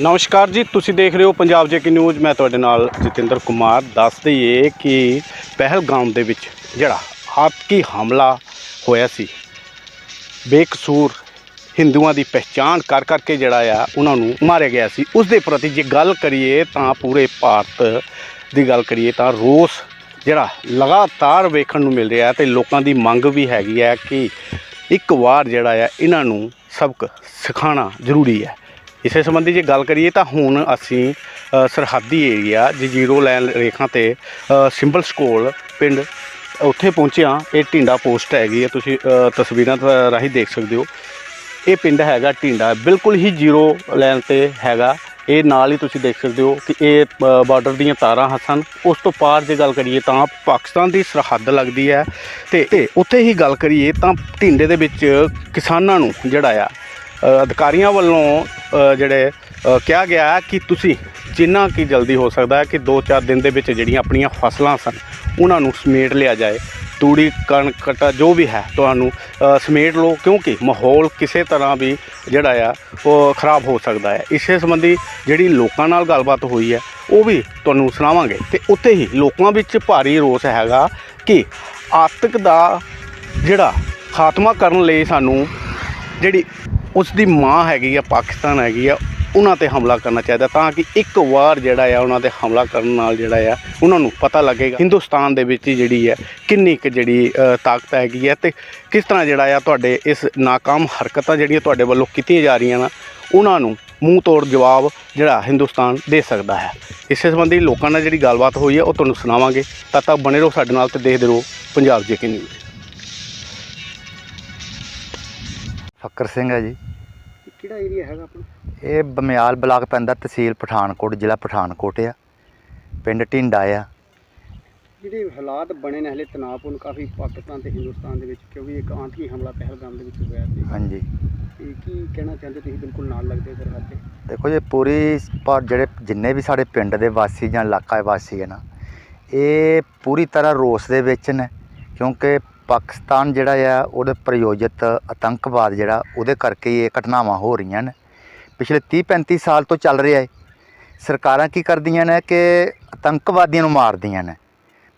ਨਮਸਕਾਰ ਜੀ, ਤੁਸੀਂ ਦੇਖ ਰਹੇ ਹੋ ਪੰਜਾਬ ਜੇਕੇ ਨਿਊਜ਼। ਮੈਂ ਤੁਹਾਡੇ ਨਾਲ ਜਤਿੰਦਰ ਕੁਮਾਰ। ਦੱਸ ਦਈਏ ਕਿ ਪਹਿਲਗਾਮ ਦੇ ਵਿੱਚ ਜਿਹੜਾ ਆਤਕੀ ਹਮਲਾ ਹੋਇਆ ਸੀ, ਬੇਕਸੂਰ ਹਿੰਦੂਆਂ ਦੀ ਪਹਿਚਾਣ ਕਰ ਕਰਕੇ ਜਿਹੜਾ ਆ, ਉਹਨਾਂ ਨੂੰ ਮਾਰਿਆ ਗਿਆ ਸੀ। ਉਸ ਦੇ ਪ੍ਰਤੀ ਜੇ ਗੱਲ ਕਰੀਏ ਤਾਂ ਪੂਰੇ ਭਾਰਤ ਦੀ ਗੱਲ ਕਰੀਏ ਤਾਂ ਰੋਸ ਜਿਹੜਾ ਲਗਾਤਾਰ ਵੇਖਣ ਨੂੰ ਮਿਲ ਰਿਹਾ ਹੈ ਤੇ ਲੋਕਾਂ ਦੀ ਮੰਗ ਵੀ ਹੈਗੀ ਹੈ ਕਿ ਇੱਕ ਵਾਰ ਜਿਹੜਾ ਆ, ਇਹਨਾਂ ਨੂੰ ਸਬਕ ਸਿਖਾਉਣਾ ਜ਼ਰੂਰੀ ਹੈ। ਇਸੇ ਸੰਬੰਧੀ ਜੇ ਗੱਲ ਕਰੀਏ ਤਾਂ ਹੁਣ ਅਸੀਂ ਸਰਹੱਦੀ ਏਰੀਆ ਜੀਰੋ ਲਾਈਨ ਰੇਖਾ ਤੇ ਸਿੰਬਲ ਸਕੋਲ ਪਿੰਡ, ਉੱਥੇ ਪਹੁੰਚਿਆ ਇਹ ਢਿੰਡਾ ਪੋਸਟ ਹੈਗੀ ਹੈ ਤੁਸੀਂ ਤਸਵੀਰਾਂ ਤੋਂ ਰਾਹੀਂ ਦੇਖ ਸਕਦੇ ਹੋ। ਇਹ ਪਿੰਡ ਹੈਗਾ ਢਿੰਡਾ, ਬਿਲਕੁਲ ਹੀ ਜ਼ੀਰੋ ਲਾਈਨ ਤੇ ਹੈਗਾ। ਇਹ ਨਾਲ ਹੀ ਤੁਸੀਂ ਦੇਖ ਸਕਦੇ ਹੋ ਕਿ ਇਹ ਬਾਰਡਰ ਦੀਆਂ ਤਾਰਾਂ ਹਸਨ ਉਸ ਤੋਂ ਪਾਰ ਜੇ ਗੱਲ ਕਰੀਏ ਤਾਂ ਪਾਕਿਸਤਾਨ ਦੀ ਸਰਹੱਦ ਲੱਗਦੀ ਹੈ। ਤੇ ਤੇ ਉੱਥੇ ਹੀ ਗੱਲ ਕਰੀਏ ਤਾਂ ਢਿੰਡੇ ਦੇ ਵਿੱਚ ਕਿਸਾਨਾਂ ਨੂੰ ਜਿਹੜਾ ਆ ਅਧਿਕਾਰੀਆਂ ਵੱਲੋਂ ਜਿਹੜੇ ਕਿਹਾ ਗਿਆ ਕਿ ਤੁਸੀਂ ਜਿੰਨਾ ਕੀ ਜਲਦੀ ਹੋ ਸਕਦਾ ਹੈ ਕਿ 2-4 ਦਿਨ ਦੇ ਵਿੱਚ ਜਿਹੜੀਆਂ ਆਪਣੀਆਂ ਫਸਲਾਂ ਸਨ, ਉਹਨਾਂ ਨੂੰ ਸਮੇਟ ਲਿਆ ਜਾਏ। ਤੂੜੀ, ਕਣਕ, ਕਟਾ, ਜੋ ਵੀ ਹੈ ਤੁਹਾਨੂੰ ਸਮੇਟ ਲਓ, ਕਿਉਂਕਿ ਮਾਹੌਲ ਕਿਸੇ ਤਰ੍ਹਾਂ ਵੀ ਜਿਹੜਾ ਆ, ਉਹ ਖਰਾਬ ਹੋ ਸਕਦਾ ਹੈ। ਇਸੇ ਸੰਬੰਧੀ ਜਿਹੜੀ ਲੋਕਾਂ ਨਾਲ ਗੱਲਬਾਤ ਹੋਈ ਹੈ, ਉਹ ਵੀ ਤੁਹਾਨੂੰ ਸੁਣਾਵਾਂਗੇ। ਤੇ ਉੱਥੇ ਹੀ ਲੋਕਾਂ ਵਿੱਚ ਭਾਰੀ ਰੋਸ ਹੈਗਾ ਕਿ ਆਤਕ ਦਾ ਜਿਹੜਾ ਖਾਤਮਾ ਕਰਨ ਲਈ ਸਾਨੂੰ ਜਿਹੜੀ ਉਸ ਦੀ ਮਾਂ ਹੈਗੀ ਆ, ਪਾਕਿਸਤਾਨ ਹੈਗੀ ਆ, ਉਹਨਾਂ ਤੇ ਹਮਲਾ ਕਰਨਾ ਚਾਹੀਦਾ ਤਾਂ ਕਿ ਇੱਕ ਵਾਰ ਜਿਹੜਾ ਆ ਉਹਨਾਂ ਤੇ ਹਮਲਾ ਕਰਨ ਨਾਲ ਜਿਹੜਾ ਆ, ਉਹਨਾਂ ਨੂੰ ਪਤਾ ਲੱਗੇਗਾ। ਹਿੰਦੁਸਤਾਨ ਦੇ ਵਿੱਚ ਜਿਹੜੀ ਹੈ ਕਿੰਨੀ ਕੁ ਜਿਹੜੀ ਤਾਕਤ ਹੈਗੀ ਹੈ ਤੇ ਕਿਸ ਤਰ੍ਹਾਂ ਜਿਹੜਾ ਆ ਤੁਹਾਡੇ ਇਸ ਨਾਕਾਮ ਹਰਕਤਾਂ ਜਿਹੜੀਆਂ ਤੁਹਾਡੇ ਵੱਲੋਂ ਕੀਤੀਆਂ ਜਾ ਰਹੀਆਂ ਨਾ, ਉਹਨਾਂ ਨੂੰ ਮੂੰਹ ਤੋੜ ਜਵਾਬ ਜਿਹੜਾ ਹਿੰਦੁਸਤਾਨ ਦੇ ਸਕਦਾ ਹੈ। ਇਸੇ ਸੰਬੰਧੀ ਲੋਕਾਂ ਨਾਲ ਜਿਹੜੀ ਗੱਲਬਾਤ ਹੋਈ ਹੈ ਉਹ ਤੁਹਾਨੂੰ ਸੁਣਾਵਾਂਗੇ। ਤਦ ਤੱਕ ਬਣੇ ਰਹੋ ਸਾਡੇ ਨਾਲ ਤੇ ਦੇਖਦੇ ਰਹੋ Punjab J K news. Fakkar Singh ਹੈ ਜੀ। ਕਿਹੜਾ ਏਰੀਆ ਹੈਗਾ ਆਪਣਾ? ਇਹ ਬਮਿਆਲ ਬਲਾਕ ਪੈਂਦਾ ਤਹਿਸੀਲ ਪਠਾਨਕੋਟ ਜ਼ਿਲ੍ਹਾ ਪਠਾਨਕੋਟ ਆ। ਪਿੰਡ ਢਿੰਡਾ ਆ। ਜਿਹੜੇ ਹਾਲਾਤ ਬਣੇ ਨੇ ਹਲੇ ਤਣਾਅਪੂਰਨ ਕਾਫੀ ਪਾਕਿਸਤਾਨ ਤੇ ਹਿੰਦੁਸਤਾਨ ਦੇ ਵਿੱਚ ਕਿਉਂਕਿ ਇੱਕ ਆਤੰਕੀ ਹਮਲਾ ਪਹਿਲਗਾਮ ਦੇ ਵਿੱਚ ਹੋਇਆ ਸੀ। ਹਾਂਜੀ। ਤੇ ਕੀ ਕਹਿਣਾ ਚਾਹੁੰਦੇ ਤੁਸੀਂ? ਬਿਲਕੁਲ ਨਾਲ ਲੱਗਦੇ ਸਰਹੱਦ ਤੇ। ਦੇਖੋ ਜੀ ਪੂਰੀ ਪਰ ਜਿਹੜੇ ਜਿੰਨੇ ਵੀ ਸਾਡੇ ਪਿੰਡ ਦੇ ਵਾਸੀ ਜਾਂ ਇਲਾਕਾ ਵਾਸੀ ਹੈ ਨਾ ਇਹ ਪੂਰੀ ਤਰ੍ਹਾਂ ਰੋਸ ਦੇ ਵਿੱਚ ਨੇ ਕਿਉਂਕਿ ਪਾਕਿਸਤਾਨ ਜਿਹੜਾ ਆ, ਉਹਦੇ ਪ੍ਰਯੋਜਿਤ ਆਤੰਕਵਾਦ ਜਿਹੜਾ, ਉਹਦੇ ਕਰਕੇ ਇਹ ਘਟਨਾਵਾਂ ਹੋ ਰਹੀਆਂ ਨੇ। ਪਿਛਲੇ 30 35 ਸਾਲ ਤੋਂ ਚੱਲ ਰਿਹਾ ਹੈ ਸਰਕਾਰਾਂ ਕੀ ਕਰਦੀਆਂ ਨੇ ਕਿ ਆਤੰਕਵਾਦੀਆਂ ਨੂੰ ਮਾਰਦੀਆਂ ਨੇ।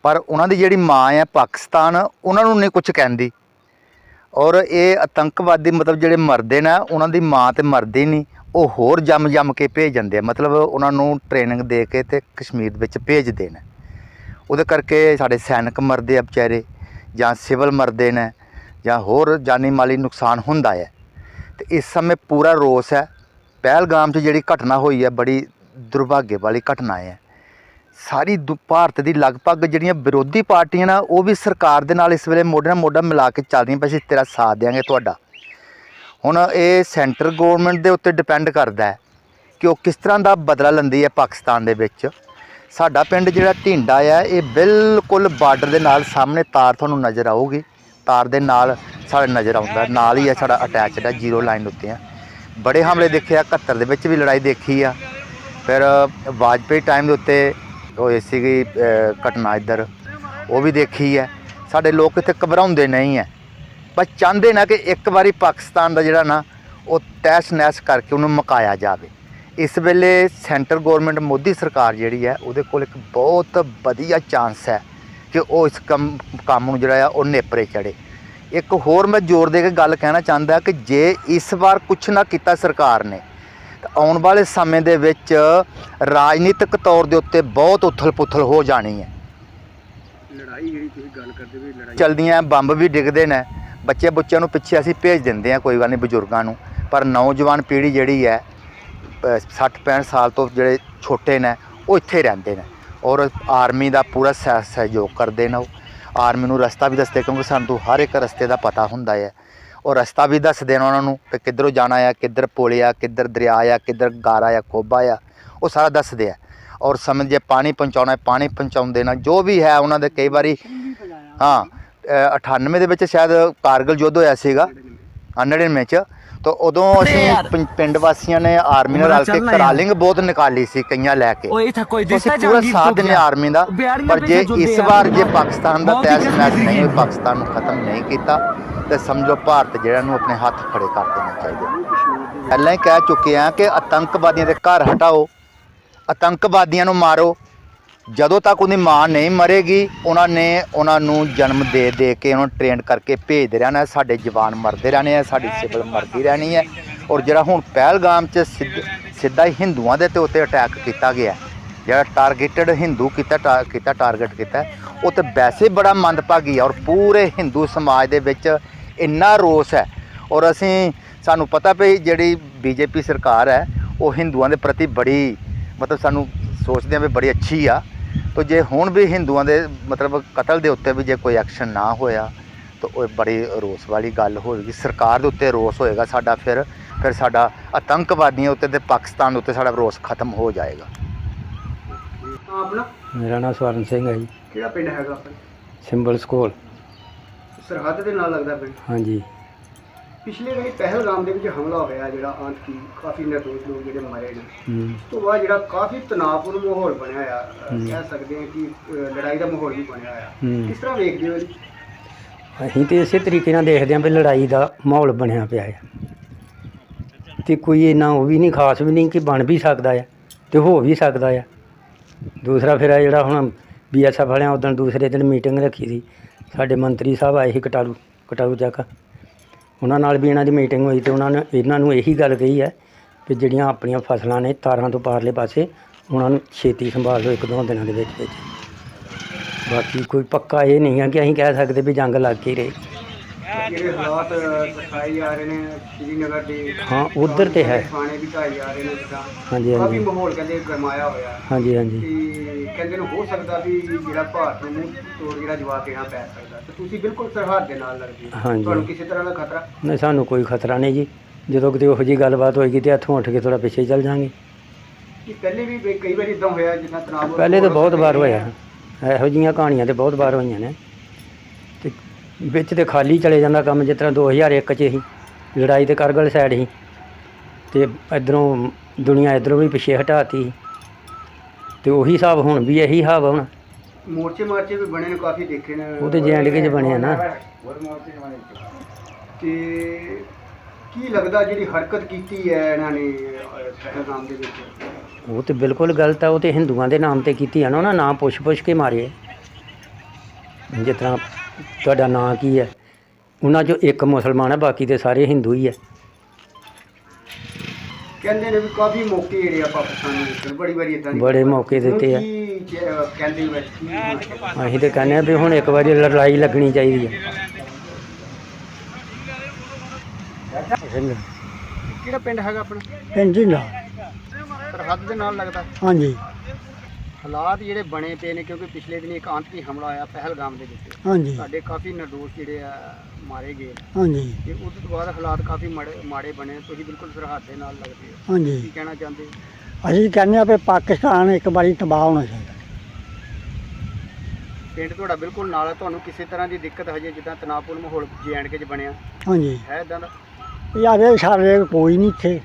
ਪਰ ਉਹਨਾਂ ਦੀ ਜਿਹੜੀ ਮਾਂ ਹੈ ਪਾਕਿਸਤਾਨ, ਉਹਨਾਂ ਨੂੰ ਨਹੀਂ ਕੁਝ ਕਹਿੰਦੀ। ਔਰ ਇਹ ਆਤੰਕਵਾਦੀ ਮਤਲਬ ਜਿਹੜੇ ਮਰਦੇ ਨੇ, ਉਹਨਾਂ ਦੀ ਮਾਂ ਤੇ ਮਰਦੀ ਨਹੀਂ ਉਹ ਹੋਰ ਜੰਮ ਜੰਮ ਕੇ ਭੇਜ ਜਾਂਦੇ ਆ। ਮਤਲਬ ਉਹਨਾਂ ਨੂੰ ਟ੍ਰੇਨਿੰਗ ਦੇ ਕੇ ਤੇ ਕਸ਼ਮੀਰ ਵਿੱਚ ਭੇਜਦੇ ਨੇ। ਉਹਦੇ ਕਰਕੇ ਸਾਡੇ ਸੈਨਿਕ ਮਰਦੇ ਆ ਵਿਚਾਰੇ। ਜਾਂ ਸਿਵਲ ਮਰਦੇ ਨੇ ਜਾਂ ਹੋਰ ਜਾਨੀ ਮਾਲੀ ਨੁਕਸਾਨ ਹੁੰਦਾ ਹੈ। ਤੇ ਇਸ ਸਮੇਂ ਪੂਰਾ ਰੋਸ ਹੈ। ਪਹਿਲਗਾਮ 'ਚ ਜਿਹੜੀ ਘਟਨਾ ਹੋਈ ਹੈ, ਬੜੀ ਦੁਰਭਾਗੇ ਵਾਲੀ ਘਟਨਾ ਹੈ। ਸਾਰੀ ਦੁ- ਭਾਰਤ ਦੀ ਲਗਭਗ ਜਿਹੜੀਆਂ ਵਿਰੋਧੀ ਪਾਰਟੀਆਂ ਨਾ, ਉਹ ਵੀ ਸਰਕਾਰ ਦੇ ਨਾਲ ਇਸ ਵੇਲੇ ਮੋਢੇ ਨਾਲ ਮੋਢਾ ਮਿਲਾ ਕੇ ਚੱਲਦੀਆਂ ਪਈਆਂ ਅਸੀਂ ਤੇਰਾ ਸਾਥ ਦੇਵਾਂਗੇ ਤੁਹਾਡਾ। ਹੁਣ ਇਹ ਸੈਂਟਰ ਗਵਰਨਮੈਂਟ ਦੇ ਉੱਤੇ ਡਿਪੈਂਡ ਕਰਦਾ ਹੈ ਕਿ ਉਹ ਕਿਸ ਤਰ੍ਹਾਂ ਦਾ ਬਦਲਾ ਲੈਂਦੀ ਹੈ ਪਾਕਿਸਤਾਨ ਦੇ ਵਿੱਚ। ਸਾਡਾ ਪਿੰਡ ਜਿਹੜਾ ਢਿੰਡਾ ਆ, ਇਹ ਬਿਲਕੁਲ ਬਾਰਡਰ ਦੇ ਨਾਲ ਸਾਹਮਣੇ ਤਾਰ ਤੁਹਾਨੂੰ ਨਜ਼ਰ ਆਊਗੀ। ਤਾਰ ਦੇ ਨਾਲ ਸਾਡੇ ਨਜ਼ਰ ਆਉਂਦਾ, ਨਾਲ ਹੀ ਆ ਸਾਡਾ ਅਟੈਚਡ ਆ ਜ਼ੀਰੋ ਲਾਈਨ ਉੱਤੇ ਆ। ਬੜੇ ਹਮਲੇ ਦੇਖੇ ਆ 71 ਦੇ ਵਿੱਚ ਵੀ ਲੜਾਈ ਦੇਖੀ ਆ। ਫਿਰ ਵਾਜਪੇਈ ਟਾਈਮ ਦੇ ਉੱਤੇ ਹੋਏ ਸੀਗੀ ਘਟਨਾ ਇੱਧਰ, ਉਹ ਵੀ ਦੇਖੀ ਹੈ ਸਾਡੇ ਲੋਕ ਇੱਥੇ ਘਬਰਾਉਂਦੇ ਨਹੀਂ ਹੈ ਬਸ ਚਾਹੁੰਦੇ ਨਾ ਕਿ ਇੱਕ ਵਾਰੀ ਪਾਕਿਸਤਾਨ ਦਾ ਜਿਹੜਾ ਨਾ, ਉਹ ਤੈਸ਼ ਨੈਸ਼ ਕਰਕੇ ਉਹਨੂੰ ਮੁਕਾਇਆ ਜਾਵੇ। ਇਸ ਵੇਲੇ ਸੈਂਟਰ ਗਵਰਨਮੈਂਟ ਮੋਦੀ ਸਰਕਾਰ ਜਿਹੜੀ ਹੈ ਉਹਦੇ ਕੋਲ ਇੱਕ ਬਹੁਤ ਵਧੀਆ ਚਾਂਸ ਹੈ ਕਿ ਉਹ ਇਸ ਕੰਮ ਕੰਮ ਨੂੰ ਜਿਹੜਾ ਆ ਉਹ ਨੇਪਰੇ ਚੜੇ ਇੱਕ ਹੋਰ ਮੈਂ ਜ਼ੋਰ ਦੇ ਕੇ ਗੱਲ ਕਹਿਣਾ ਚਾਹੁੰਦਾ ਕਿ ਜੇ ਇਸ ਵਾਰ ਕੁਝ ਨਾ ਕੀਤਾ ਸਰਕਾਰ ਨੇ ਤਾਂ ਆਉਣ ਵਾਲੇ ਸਮੇਂ ਦੇ ਵਿੱਚ ਰਾਜਨੀਤਿਕ ਤੌਰ ਦੇ ਉੱਤੇ ਬਹੁਤ ਉਥਲ-ਪੁਥਲ ਹੋ ਜਾਣੀ ਹੈ। ਲੜਾਈ ਜਿਹੜੀ ਤੁਸੀਂ ਗੱਲ ਕਰਦੇ ਵੀ ਲੜਾਈ ਚਲਦੀਆਂ ਬੰਬ ਵੀ ਡਿੱਗਦੇ ਨੇ। ਬੱਚੇ ਬੱਚਿਆਂ ਨੂੰ ਪਿੱਛੇ ਅਸੀਂ ਭੇਜ ਦਿੰਦੇ ਆ ਕੋਈ ਗੱਲ ਨਹੀਂ ਬਜ਼ੁਰਗਾਂ ਨੂੰ। ਪਰ ਨੌਜਵਾਨ ਪੀੜ੍ਹੀ ਜਿਹੜੀ ਹੈ 60 65 ਸਾਲ ਤੋਂ ਜਿਹੜੇ ਛੋਟੇ ਨੇ ਉਹ ਇੱਥੇ ਰਹਿੰਦੇ ਨੇ। ਔਰ ਆਰਮੀ ਦਾ ਪੂਰਾ ਸਹਿ- ਸਹਿਯੋਗ ਕਰਦੇ ਨੇ ਉਹ। ਆਰਮੀ ਨੂੰ ਰਸਤਾ ਵੀ ਦੱਸਦੇ ਕਿਉਂਕਿ ਸਾਨੂੰ ਹਰ ਇੱਕ ਰਸਤੇ ਦਾ ਪਤਾ ਹੁੰਦਾ ਹੈ। ਔਰ ਰਸਤਾ ਵੀ ਦੱਸਦੇ ਨੇ ਉਹਨਾਂ ਨੂੰ ਕਿ ਕਿੱਧਰੋਂ ਜਾਣਾ ਆ ਕਿੱਧਰ ਪੁਲ ਆ ਕਿੱਧਰ ਦਰਿਆ ਆ ਕਿੱਧਰ ਗਾਰਾ ਆ ਖੋਬਾ ਆ ਉਹ ਸਾਰਾ ਦੱਸਦੇ ਆ। ਔਰ ਸਮਝ ਜੇ ਪਾਣੀ ਪਹੁੰਚਾਉਣਾ ਪਾਣੀ ਪਹੁੰਚਾਉਂਦੇ ਨੇ ਜੋ ਵੀ ਹੈ ਉਹਨਾਂ ਦੇ ਕਈ ਵਾਰੀ ਹਾਂ ਅ, 98 ਦੇ ਵਿੱਚ ਸ਼ਾਇਦ ਕਾਰਗਲ ਯੁੱਧ ਹੋਇਆ ਸੀਗਾ 99 ਚ। ਤਾਂ ਉਦੋਂ ਅਸੀਂ ਪਿੰਡ ਵਾਸੀਆਂ ਨੇ ਆਰਮੀ ਨਾਲ ਰਲ ਕੇ ਕਰਾਲਿੰਗ ਬਹੁਤ ਨਿਕਾਲੀ ਸੀ ਕਈਆਂ ਲੈ ਕੇ। ਉਹ ਇੱਥੇ ਕੋਈ ਦਿਸਦਾ ਪੂਰਾ ਸਾਥ ਦਿੰਦੇ ਆਰਮੀ ਦਾ। ਪਰ ਜੇ ਇਸ। ਵਾਰ ਜੇ ਪਾਕਿਸਤਾਨ ਦਾ ਤੈਸ ਮੈਚ ਨਹੀਂ ਪਾਕਿਸਤਾਨ ਨੂੰ ਖਤਮ ਨਹੀਂ ਕੀਤਾ ਤੇ ਸਮਝੋ ਭਾਰਤ ਜਿਹੜਾ ਨੂੰ ਆਪਣੇ ਹੱਥ ਖੜੇ ਕਰ ਦੇਣੇ ਚਾਹੀਦੇ। ਪਹਿਲਾਂ ਹੀ ਕਹਿ ਚੁੱਕੇ ਆ ਕਿ ਆਤੰਕਵਾਦੀਆਂ ਦੇ ਘਰ ਹਟਾਓ ਆਤੰਕਵਾਦੀਆਂ ਨੂੰ ਮਾਰੋ ਜਦੋਂ ਤੱਕ ਉਹਦੀ ਮਾਂ ਨਹੀਂ ਮਰੇਗੀ, ਉਹਨਾਂ ਨੇ ਉਹਨਾਂ ਨੂੰ ਜਨਮ ਦੇ ਦੇ ਕੇ ਉਹਨਾਂ ਨੂੰ ਟ੍ਰੇਨ ਕਰਕੇ ਭੇਜਦੇ ਰਹਿਣਾ ਸਾਡੇ ਜਵਾਨ ਮਰਦੇ ਰਹਿਣੇ ਆ ਸਾਡੀ ਸਿਵਲ ਮਰਦੀ ਰਹਿਣੀ ਹੈ। ਔਰ ਜਿਹੜਾ ਹੁਣ ਪਹਿਲਗਾਮ 'ਚ ਸਿੱਧ- ਸਿੱਧਾ ਹੀ ਹਿੰਦੂਆਂ ਦੇ ਤੇ ਉੱਤੇ ਅਟੈਕ ਕੀਤਾ ਗਿਆ ਜਿਹੜਾ ਟਾਰਗੇਟਡ ਹਿੰਦੂ ਕੀਤਾ ਟਾ- ਕੀਤਾ ਟਾਰਗੇਟ ਕੀਤਾ ਉਹ ਤੇ ਵੈਸੇ ਬੜਾ ਮੰਦਭਾਗੀ ਹੈ ਔਰ ਪੂਰੇ ਹਿੰਦੂ ਸਮਾਜ ਦੇ ਵਿੱਚ ਇੰਨਾ ਰੋਸ ਹੈ। ਔਰ ਅਸੀਂ, ਸਾਨੂੰ ਪਤਾ ਵੀ ਜਿਹੜੀ ਬੀਜੇਪੀ ਸਰਕਾਰ ਹੈ, ਉਹ ਹਿੰਦੂਆਂ ਦੇ ਪ੍ਰਤੀ ਬੜੀ, ਮਤਲਬ ਸਾਨੂੰ ਸੋਚਦੇ ਆ ਵੀ ਬੜੀ ਅੱਛੀ ਆ। ਤੋ ਜੇ ਹੁਣ ਵੀ ਹਿੰਦੂਆਂ ਦੇ ਮਤਲਬ ਕਤਲ ਦੇ ਉੱਤੇ ਵੀ ਜੇ ਕੋਈ ਐਕਸ਼ਨ ਨਾ ਹੋਇਆ ਤਾਂ ਉਹ ਬੜੀ ਰੋਸ ਵਾਲੀ ਗੱਲ ਹੋਵੇਗੀ ਸਰਕਾਰ ਦੇ ਉੱਤੇ ਰੋਸ ਹੋਏਗਾ ਸਾਡਾ ਫਿਰ ਫਿਰ ਸਾਡਾ ਆਤੰਕਵਾਦੀਆਂ ਉੱਤੇ ਤੇ ਪਾਕਿਸਤਾਨ ਉੱਤੇ ਸਾਡਾ ਰੋਸ ਖਤਮ ਹੋ ਜਾਏਗਾ। ਆਪਣਾ? ਮੇਰਾ ਨਾਮ ਸਵਰਨ ਸਿੰਘ ਹੈ ਜੀ। ਕਿਹੜਾ ਪਿੰਡ ਹੈਗਾ ਆਪਣਾ? ਸਿੰਬਲ ਸਕੂਲ। ਸਰਹੱਦ ਦੇ ਨਾਲ ਲੱਗਦਾ ਪਿੰਡ। ਹਾਂਜੀ। ਪਿਛਲੇ ਦਿਨੀ ਪਹਿਲਗਾਮ ਦੇ ਵਿੱਚ ਹਮਲਾ ਹੋਇਆ ਜਿਹੜਾ ਆਤੰਕੀ ਕਾਫੀ ਨਿਰਦੋਸ਼ ਲੋਕ ਜਿਹੜੇ ਮਰੇ ਨੇ। ਉਸ ਤੋਂ ਬਾਅਦ ਜਿਹੜਾ ਕਾਫੀ ਤਣਾਅਪੂਰਨ ਮਾਹੌਲ ਬਣਿਆ ਆ। ਕਹਿ ਸਕਦੇ ਹਾਂ ਕਿ ਲੜਾਈ ਦਾ ਮਾਹੌਲ ਵੀ ਬਣਿਆ ਆ। ਕਿਸ ਤਰ੍ਹਾਂ ਵੇਖਦੇ ਹੋ ਜੀ ਅਸੀਂ ਤੇ ਇਸੇ ਤਰੀਕੇ ਨਾਲ ਦੇਖਦੇ ਹਾਂ ਵੀ ਲੜਾਈ ਦਾ ਮਾਹੌਲ ਬਣਿਆ ਪਿਆ ਹੈ ਤੇ ਕੋਈ ਇੰਨਾ ਉਹ ਵੀ ਨਹੀਂ ਖਾਸ ਵੀ ਨਹੀਂ ਕਿ ਬਣ ਵੀ ਸਕਦਾ ਹੈ ਤੇ ਹੋ ਵੀ ਸਕਦਾ ਹੈ ਦੂਸਰਾ ਫਿਰ ਆ ਜਿਹੜਾ ਹੁਣ ਬੀਐਸਐਫ ਵਾਲਿਆਂ ਉਦੋਂ ਦੂਸਰੇ ਦਿਨ ਮੀਟਿੰਗ ਰੱਖੀ ਸੀ ਸਾਡੇ ਮੰਤਰੀ ਸਾਹਿਬ ਆਏ ਸੀ ਕਟਾਰੂ ਕਟਾਰੂ ਚੱਕ। ਉਹਨਾਂ ਨਾਲ ਵੀ ਇਹਨਾਂ ਦੀ ਮੀਟਿੰਗ ਹੋਈ ਤੇ ਉਹਨਾਂ ਨੇ ਇਹਨਾਂ ਨੂੰ ਇਹੀ ਗੱਲ ਕਹੀ ਹੈ ਕਿ ਜਿਹੜੀਆਂ ਆਪਣੀਆਂ ਫਸਲਾਂ ਨੇ ਤਾਰਾਂ ਤੋਂ ਪਾਰਲੇ ਪਾਸੇ, ਉਹਨਾਂ ਨੂੰ ਛੇਤੀ ਸੰਭਾਲ ਲਓ ਇੱਕ ਦੋ ਦਿਨਾਂ ਦੇ ਵਿੱਚ ਵਿੱਚ। ਬਾਕੀ ਕੋਈ ਪੱਕਾ ਇਹ ਨਹੀਂ ਹੈ ਕਿ ਅਸੀਂ ਕਹਿ ਸਕਦੇ ਵੀ ਜੰਗ ਲੱਗ ਕੇ ਰਹੇ। ਜਿਹੜੇ ਹਾਲਾਤ ਦਿਖਾਏ ਜਾ ਰਹੇ ਨੇ ਸ਼੍ਰੀਨਗਰ ਦੇ। ਹਾਂ ਉਧਰ ਤੇ ਹੈ। ਥਾਣੇ ਵੀ ਢਾਏ ਜਾ ਰਹੇ ਨੇ ਜਿੱਦਾਂ। ਹਾਂਜੀ ਕਾਫੀ ਹਾਂਜੀ ਮਾਹੌਲ ਕਹਿੰਦੇ ਗਰਮਾਇਆ ਹੋਇਆ। ਹਾਂਜੀ ਹਾਂਜੀ। ਤੇ ਕਹਿੰਦੇ ਨੇ ਹੋ ਸਕਦਾ ਵੀ ਜਿਹੜਾ ਭਾਰਤ ਨੂੰ ਮੂੰਹ ਤੋੜ ਜਿਹੜਾ ਜਵਾਬ ਦੇਣਾ ਪੈ ਸਕਦਾ। ਤੇ ਤੁਸੀਂ ਬਿਲਕੁਲ ਸਰਹੱਦ ਦੇ ਨਾਲ ਲੱਗਦੇ ਹੋ। ਹਾਂਜੀ। ਤੁਹਾਨੂੰ ਕਿਸੇ ਤਰ੍ਹਾਂ ਦਾ ਖਤਰਾ? ਨਹੀਂ ਸਾਨੂੰ ਕੋਈ ਖਤਰਾ ਨਹੀਂ ਜੀ। ਜਦੋਂ ਕਿਤੇ ਉਹੋ ਜੀ ਗੱਲਬਾਤ ਹੋਏਗੀ ਤੇ ਇੱਥੋਂ ਉੱਠ ਕੇ ਥੋੜਾ ਪਿੱਛੇ ਚੱਲ ਜਾਾਂਗੇ। ਕਿ ਪਹਿਲੇ ਵੀ ਕਈ ਵਾਰ ਇਦਾਂ ਹੋਇਆ ਜਿੱਦਾਂ ਤਣਾਅ ਪਹਿਲੇ ਤਾਂ ਬਹੁਤ ਵਾਰ ਹੋਇਆ। ਇਹੋ ਜੀਆਂ ਕਹਾਣੀਆਂ ਤੇ ਬਹੁਤ ਵਾਰ ਹੋਈਆਂ ਨੇ। ਵਿੱਚ ਤੇ ਖਾਲੀ ਚਲੇ ਜਾਂਦਾ ਕੰਮ ਜਿਸ ਤਰ੍ਹਾਂ 2001 ਚ ਸੀ ਲੜਾਈ ਤੇ ਕਰਗਲ ਸਾਈਡ ਸੀ ਤੇ ਇਧਰੋਂ ਦੁਨੀਆ ਇਧਰੋਂ ਵੀ ਪਿੱਛੇ ਹਟਾਤੀ ਤੇ ਉਹੀ ਹਿਸਾਬ ਹੁਣ ਵੀ ਇਹੀ ਹਿਸਾਬ ਹੁਣ। ਮੋਰਚੇ ਮਾਰਚੇ ਵੀ ਬਣੇ ਨੇ ਕਾਫੀ ਦੇਖੇ ਨੇ। ਉਹ ਤੇ JNK 'ਚ ਬਣੇ ਆ ਨਾ। ਤੇ ਕੀ ਲੱਗਦਾ ਜਿਹੜੀ ਹਰਕਤ ਕੀਤੀ ਹੈ ਇਹਨਾਂ ਨੇ ਪਹਿਲਗਾਮ ਦੇ ਵਿੱਚ? ਉਹ ਤੇ ਬਿਲਕੁਲ ਗਲਤ ਆ ਉਹ ਤੇ ਹਿੰਦੂਆਂ ਦੇ ਨਾਮ ਤੇ ਕੀਤੀ ਆ ਨਾ ਉਹਨਾਂ ਨਾਂ ਪੁੱਛ-ਪੁੱਛ ਕੇ ਮਾਰੇ। ਜਿਸ ਤਰ੍ਹਾਂ ਤੁਹਾਡਾ ਨਾਂ ਕੀ ਹੈ? ਉਹਨਾਂ ਚੋਂ ਇੱਕ ਮੁਸਲਮਾਨ ਹੈ ਬਾਕੀ ਤੇ ਸਾਰੇ ਹਿੰਦੂ ਹੀ ਹੈ। ਕਹਿੰਦੇ ਨੇ ਵੀ ਕਾਫੀ ਮੌਕੇ ਜਿਹੜੇ ਆ ਪਾਕਿਸਤਾਨ ਨੂੰ ਦਿੱਤੇ ਬੜੀ ਵਾਰੀ ਇਦਾਂ ਬੜੇ ਮੌਕੇ ਦਿੱਤੇ ਆ। ਕਹਿੰਦੇ ਵਿੱਚ? ਅਸੀਂ ਤੇ ਕਹਿੰਦੇ ਆ ਵੀ ਹੁਣ ਇੱਕ ਵਾਰੀ ਲੜਾਈ ਲੱਗਣੀ ਚਾਹੀਦੀ ਹੈ। ਕਿਹੜਾ ਪਿੰਡ ਹੈਗਾ ਆਪਣਾ? ਪੈਂਦੀ ਨਾ ਸਰਹੱਦ ਦੇ ਨਾਲ ਲੱਗਦਾ। ਹਾਂਜੀ। ਹਾਲਾਤ ਜਿਹੜੇ ਬਣੇ ਪਏ ਨੇ ਕਿਉਂਕਿ ਪਿਛਲੇ ਦਿਨੀ ਇੱਕ ਆਤੰਕੀ ਹਮਲਾ ਹੋਇਆ ਪਹਿਲਗਾਮ ਦੇ ਵਿੱਚ। ਹਾਂਜੀ। ਸਾਡੇ ਕਾਫੀ ਨਿਰਦੋਸ਼ ਜਿਹੜੇ ਆ ਮਾਰੇ ਗਏ ਹਾਂਜੀ। ਤੇ ਉਸ ਤੋਂ ਬਾਅਦ ਹਾਲਾਤ ਕਾਫੀ ਮਾੜੇ ਮਾੜੇ ਬਣੇ। ਤੁਸੀਂ ਬਿਲਕੁਲ ਸਰਹੱਦ ਦੇ ਨਾਲ ਲੱਗਦੇ ਹੋ। ਕੀ ਹਾਂਜੀ ਕਹਿਣਾ ਚਾਹੁੰਦੇ ਹੋ? ਅਸੀਂ ਕਹਿੰਦੇ ਆ ਵੀ ਪਾਕਿਸਤਾਨ ਇੱਕ ਵਾਰੀ ਤਬਾਹ ਹੋਣਾ ਚਾਹੀਦਾ। ਪਿੰਡ ਤੁਹਾਡਾ ਬਿਲਕੁਲ ਨਾਲ ਹੈ ਤੁਹਾਨੂੰ ਕਿਸੇ ਤਰ੍ਹਾਂ ਦੀ ਦਿੱਕਤ ਹਜੇ ਜਿੱਦਾਂ ਤਣਾਅਪੂਰਨ ਮਾਹੌਲ ਜੈਂਡ ਚ ਬਣਿਆ। ਹਾਂਜੀ। ਹੈ ਇਦਾਂ ਦਾ? ਯਾਰ ਇਹ ਸਾਡੇ ਕੋਈ ਨਹੀਂ ਇੱਥੇ।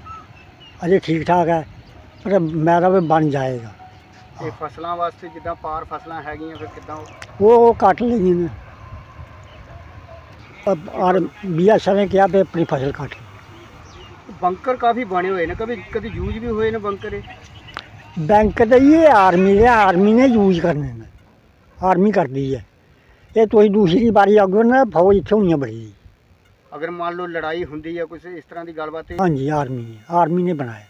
ਅਜੇ ਠੀਕ ਠਾਕ ਹੈ। ਪਰ ਮੇਰਾ ਵੀ ਬਣ ਜਾਏਗਾ। ਤੇ ਫਸਲਾਂ ਵਾਸਤੇ ਜਿੱਦਾਂ ਪਾਰ ਫਸਲਾਂ ਹੈਗੀਆਂ ਫਿਰ ਕਿੱਦਾਂ ਉਹ? ਉਹ ਕੱਟ ਲਈਆਂ ਨੇ। ਅਬ- ਔਰ ਬੀਐਸਐਫ ਨੇ ਕਿਹਾ ਵੀ ਆਪਣੀ ਫਸਲ ਕੱਟ। ਬੰਕਰ ਕਾਫੀ ਬਣੇ ਹੋਏ ਨੇ ਕभी ਕਦੀ ਯੂਜ਼ ਵੀ ਹੋਏ ਨੇ ਬੰਕਰ ਇਹ? ਬੈਂਕ ਤੇ ਇਹ ਆਰਮੀ ਦੇ ਆਰਮੀ ਨੇ ਯੂਜ਼ ਕਰਨੇ ਨੇ। ਆਰਮੀ ਕਰਦੀ ਹੈ। ਇਹ ਤੁਸੀਂ ਦੂਸਰੀ ਵਾਰੀ ਆਗੋ ਨਾ ਫੌਜ ਇੱਥੇ ਹੋਣੀ ਬੜੀ। ਅਗਰ ਮੰਨ ਲਓ ਲੜਾਈ ਹੁੰਦੀ ਹੈ ਕੁਝ ਇਸ ਤਰ੍ਹਾਂ ਦੀ ਗੱਲਬਾਤ ਤੇ ਹਾਂਜੀ ਆਰਮੀ ਆਰਮੀ ਨੇ ਬਣਾਇਆ।